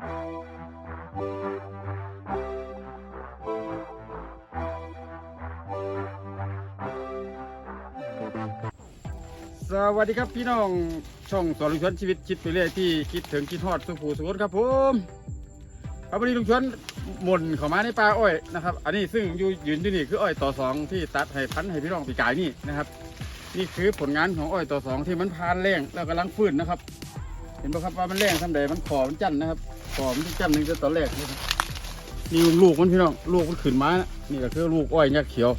สวัสดีครับพี่น้องช่องสอนลุงชวนชีวิตคิดไปเรื่อยที่คิดถึงคิดทอดสุภูสุขนครับผมครับวันนี้ลุงชวนหม่นเข้ามาในป่าอ้อยนะครับ อันนี้ซึ่งอยู่ยืนอยู่นี่คืออ้อยต่อสองที่ตัดให้พันให้พี่น้องปีกายนี่นะครับ นี่คือผลงานของอ้อยต่อสองที่มันพานแรงแล้วกำลังฟื้นนะครับ เห็นไหมครับว่ามันแรงทำใดมันขอมันจันนะครับ ขอมันจันหนึ่งแต่ตอนแรกนะครับนี่ลูกมันพี่น้องลูกมันขึ้นมานะนี่ก็คือลูกอ้อยยักษ์เขียว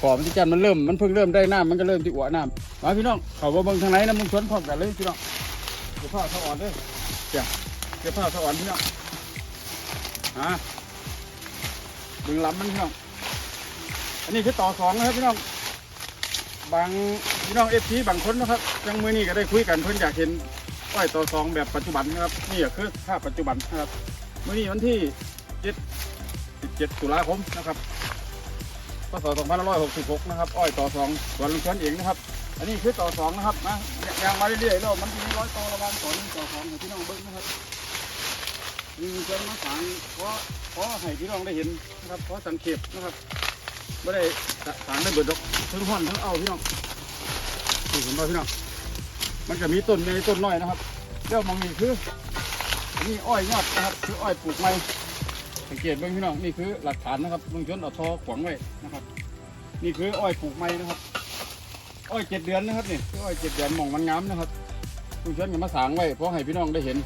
ขอมันที่จันทร์มันเริ่มมันเพิ่งเริ่มได้น้ำมันก็เริ่มที่หัวน้ำมาพี่น้องเขาว่าเบิ่งทางไหนนะมึงชวนพร้อมกันเลยพี่น้องเดี๋ยวผ้าสะอ่อนเลยจ้ะเดี๋ยวผ้าสะอ่อนพี่น้องอ่าดึงลำมันพี่น้องอันนี้คือต่อสองนะครับพี่น้องบางพี่น้องเอฟซีบางคนนะครับยังมือนี้ก็ได้คุยกันเพิ่อนอยากเห็น อ้อยต่อสองแบบปัจจุบันนะครับนี่ก็คือภาพปัจจุบันนะครับมือนี้วันที่เจ็ดเจ็ดตุลาคมนะครับพศ2566นะครับอ้อยต่อสองสวนลุงชวนเองนะครับ อันนี้คือต่อสองนะครับนะยางมาเรื่อยๆแล้วมันมีร้อยต่อระหว่างต่อหนึ่งต่อสองให้พี่น้องเบิ้งนะครับนี่ลุงชวนมาฝังเพราะเพราะให้พี่น้องได้เห็นนะครับเพราะสังเกตนะครับไม่ได้ฝังได้เบิดดอกทั้งห่อนทั้งเอาพี่น้องนี่เห็นไหมพี่น้อง มันจะมีต้นใหญ่ต้นน้อยนะครับเรื่องมองนี่คือนนี้อ้อยยอดนะครับ คืออ้อยปลูกใหม่สังเกตเบื้องพี่น้องนี่คือหลักฐานนะครับลุงชนเอาทอขวางไว้นะครับ นี่คืออ้อยปลูกไม้นะครับ อ้อยเจ็ดเดือนนะครับนี่คืออ้อยเจ็ดเดือนหมองมันงามนะครับลุงชนก็มาสางไว้เพราะให้พี่น้องได้เห็น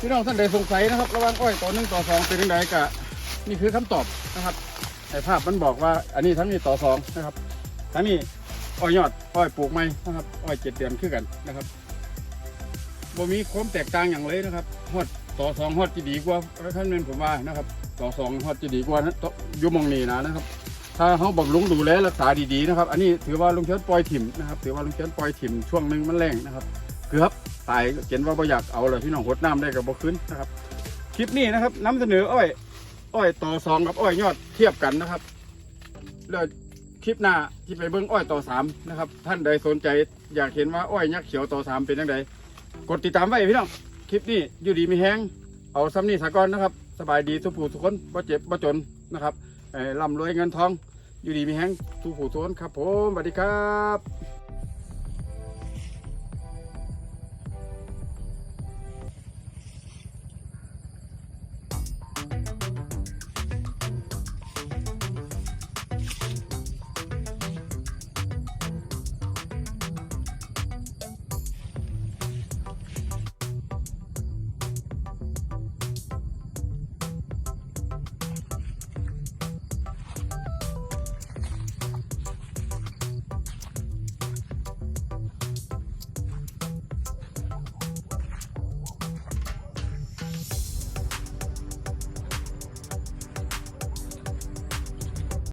พี่น้องท่านใดสงสัยนะครับ ระหว่างอ้อยต่อหนึ่งต่อสองเป็นยังไงกะนี่คือคำตอบนะครับไอ้ภาพมันบอกว่าอันนี้ทั้งนี้ต่อสองนะครับทั้งนี้ อ้อยยอดอ้อยปลูกไม้นะครับอ้อยเจ็ดเดือนคือกันนะครับบ่มีความแตกต่างอย่างเลยนะครับฮอดต่อสองฮอดจะดีกว่าท่านเน้นผมว่านะครับ ต่อสองฮอดจะดีกว่านะต่ออยู่มองนี้นะนะครับ ถ้าเขาบำรุงดูแลรักษาดีๆนะครับ อันนี้ถือว่าลุงเชิญปล่อยถิ่มนะครับ ถือว่าลุงเชิญปล่อยถิ่มช่วงหนึ่งมันแรงนะครับ เกือบตายเขียนว่าบ่อยากเอาเลยพี่น้องหดน้ำได้กับบ่ขึ้นนะครับ คลิปนี้นะครับนำเสนออ้อย อ้อยต่อสองกับอ้อยยอดเทียบกันนะครับแล้ว คลิปหน้าที่ไปเบิ้งอ้อยต่อสามนะครับ ท่านใดสนใจอยากเห็นว่าอ้อยยักษ์เขียวต่อสามเป็นยังไงกดติดตามไว้พี่น้องคลิปนี้อยู่ดีมีแห้งเอาซ้ำนี่สากอนนะครับ สบายดีทุกผู้ทุกคนบ่เจ็บบ่จนนะครับเอ่อร่ำรวยเงินทอง อยู่ดีมีแห้งทุกผู้ทุกคนครับผมสวัสดีครับ